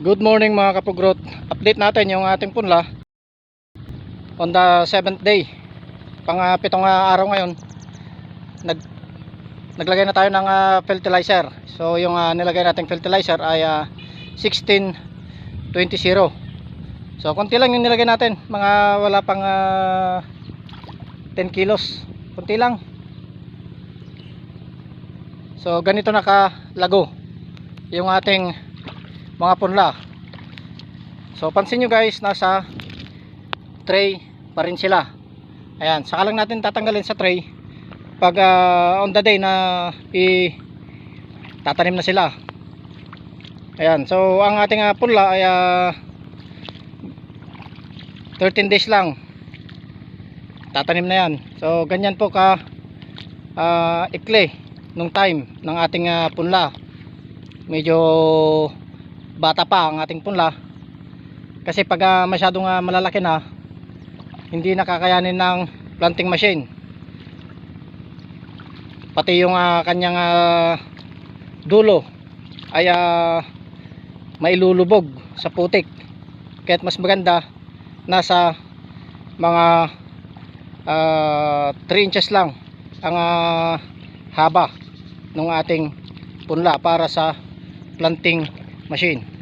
Good morning mga kapugrot. Update natin yung ating punla on the 7th day. Pang uh, pitong ah, araw ngayon. Nag naglagay na tayo ng ah, fertilizer. So yung ah, nilagay nating fertilizer ay ah, 1620. So konti lang yung nilagay natin. Mga wala pang ah, 10 kilos. Konti lang. So ganito nakalago yung ating mga punla. So pansin nyo guys, nasa tray pa rin sila. Ayan, saka lang natin tatanggalin sa tray pag ah, on the day na i tatanim na sila. Ayan, so ang ating ah, punla ay ah, 13 days lang. Tatanim na yan. So ganyan po ka ah, ikli nung time ng ating ah, punla. Medyo bata pa ang ating punla. Kasi pag ah, masyadong ah, malalaki na hindi nakakayanin ng planting machine. Pati yung ah, kanyang ah, dulo ay ah, mailulubog sa putik. Kaya't mas maganda nasa mga ah, 3 inches lang ang ah, haba ng ating punla para sa planting machine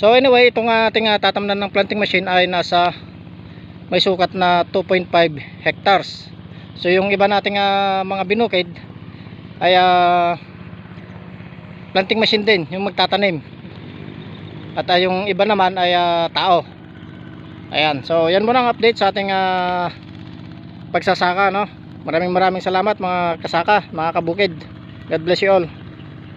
So anyway, itong ating uh, tatamnan ng planting machine ay nasa may sukat na 2.5 hectares. So yung iba nating ah, mga binukid ay ah, planting machine din, yung magtatanim. At ah, yung iba naman ay ah, tao. Ayan, so yan muna ang update sa ating ah, pagsasaka no. Maraming maraming salamat mga kasaka, mga kabukid. God bless you all.